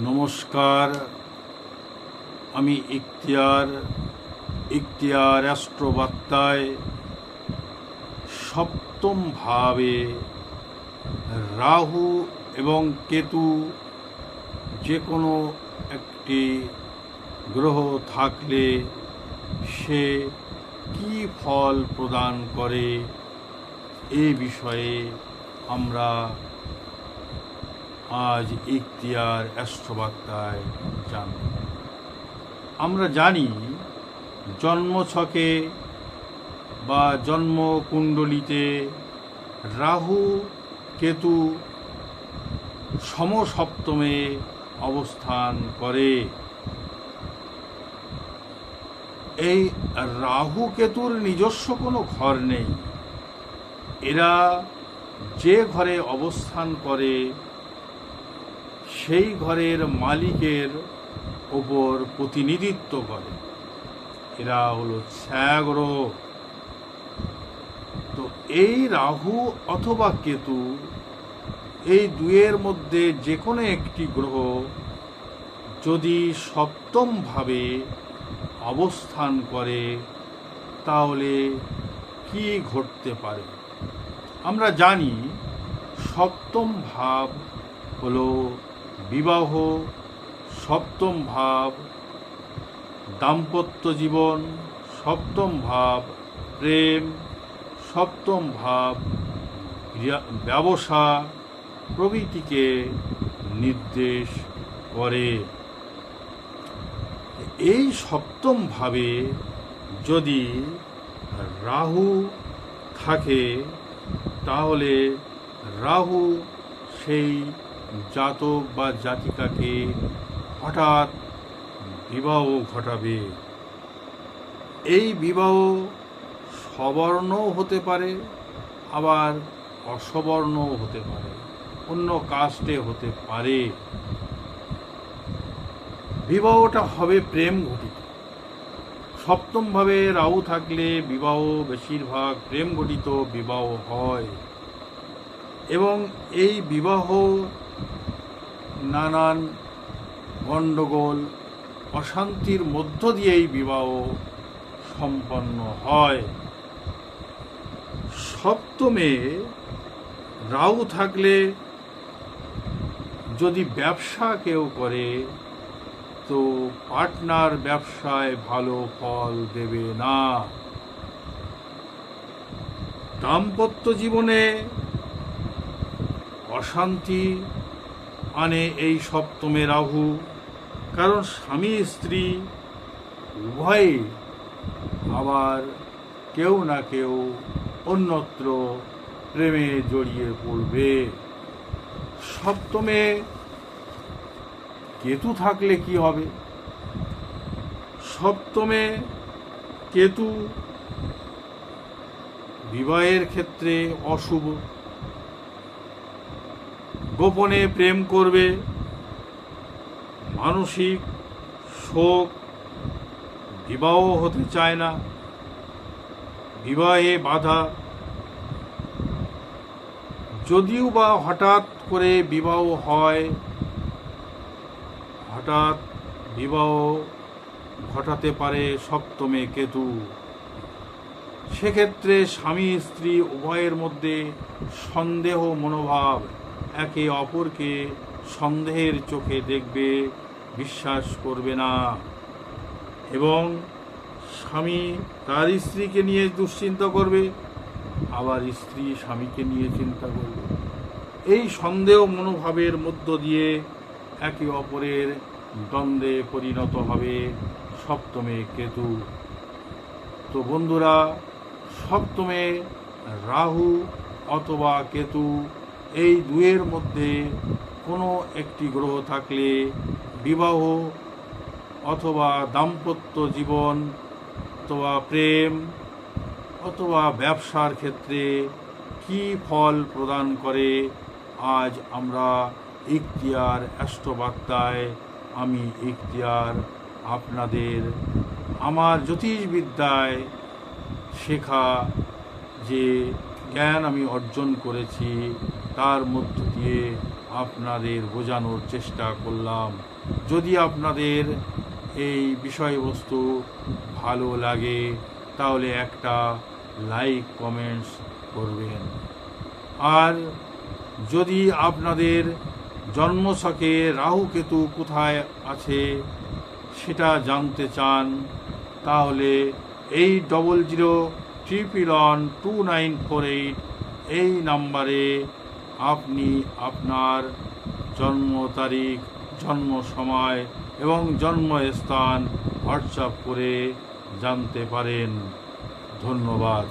নমস্কার। আমি ইখতিয়ার ইখতিয়ার অ্যাস্ট্রোবার্তায় সপ্তম ভাবে রাহু এবং কেতু যে কোনো একটি গ্রহ থাকলে সে কি ফল প্রদান করে এই বিষয়ে আমরা আজ ইখতিয়ার অ্যাস্ট্রোবার্তায় জানব। আমরা জানি জন্মছকে বা জন্মকুণ্ডলিতে রাহু, কেতু সমসপ্তমে অবস্থান করে। এই রাহু, কেতুর নিজস্ব কোনো ঘর নেই। এরা যে ঘরে অবস্থান করে সেই ঘরের মালিকের ওপর প্রতিনিধিত্ব করে। এরা হলো ছায়াগ্রহ তো এই রাহু অথবা কেতু এই দুয়ের মধ্যে যে কোনো একটি গ্রহ যদি সপ্তমভাবে অবস্থান করে, তাহলে কি ঘটতে পারে? আমরা জানি সপ্তম ভাব হলো বিবাহ, সপ্তম ভাব, দাম্পত্য জীবন, সপ্তম ভাব, প্রেম, সপ্তম ভাব ব্যবসা, প্রভৃতিকে নির্দেশ করে। এই সপ্তম ভাবে যদি রাহু থাকে, তাহলে রাহু সেই জাতক বা জাতিকাকে হঠাৎ বিবাহ ঘটাবে। এই বিবাহ সবর্ণও হতে পারে, আবার অসবর্ণও হতে পারে, অন্য কাস্টে হতে পারে। বিবাহটা হবে প্রেম ঘটিত। সপ্তমভাবে রাহু থাকলে বিবাহ বেশিরভাগ প্রেম ঘটিত বিবাহ হয় এবং এই বিবাহ নানান গণ্ডগোল, অশান্তির মধ্য দিয়েই বিবাহ সম্পন্ন হয়। সপ্তমে রাউ থাকলে যদি ব্যবসা কেউ করে, তো পার্টনার ব্যবসায় ভালো ফল দেবে না। দাম্পত্য জীবনে অশান্তি আনে এই সপ্তমে রাহু। কারণ স্বামী, স্ত্রী উভয়ে আবার কেউ না কেউ অন্যত্র প্রেমে জড়িয়ে পড়বে। সপ্তমে কেতু থাকলে কি হবে? সপ্তমে কেতু বিবাহের ক্ষেত্রে অশুভ। গোপনে প্রেম করবে, মানসিক শোক বিবাহ হতে চায় না, বিবাহে বাধা। যদিও বা হঠাৎ করে বিবাহ হয়, হঠাৎ বিবাহ ঘটাতে পারে সপ্তমে কেতু। সেক্ষেত্রে স্বামী স্ত্রী উভয়ের মধ্যে সন্দেহ মনোভাব একে অপরকে সন্দেহের চোখে দেখবে, বিশ্বাস করবে না। এবং স্বামী তার স্ত্রীকে নিয়ে দুশ্চিন্তা করবে, আবার স্ত্রী স্বামীকে নিয়ে চিন্তা করবে। এই সন্দেহ মনোভাবের মধ্য দিয়ে একে অপরের দ্বন্দ্বে পরিণত হবে সপ্তমে কেতু। তো বন্ধুরা, সপ্তমে রাহু অথবা কেতু এই দুয়ের মধ্যে কোনো একটি গ্রহ থাকলে বিবাহ অথবা দাম্পত্য জীবন অথবা প্রেম অথবা ব্যবসার ক্ষেত্রে কি ফল প্রদান করে, আজ আমরা ইখতিয়ার অ্যাস্ট্রোবার্তায় আমি ইখতিয়ার আপনাদের আমার জ্যোতিষবিদ্যায় শেখা যে জ্ঞান আমি অর্জন করেছি। তার মধ্য দিয়ে আপনাদের বোঝানোর চেষ্টা করলাম। যদি আপনাদের এই বিষয়বস্তু ভালো লাগে, তাহলে একটা লাইক, কমেন্টস করবেন। আর যদি আপনাদের জন্মছকে রাহু কেতু কোথায় আছে সেটা জানতে চান, তাহলে এই double zero triple one two nine four eight এই নাম্বারে আপনি আপনার জন্ম তারিখ জন্ম সময় এবং জন্মস্থান হোয়াটসঅ্যাপ করে জানতে পারেন। ধন্যবাদ।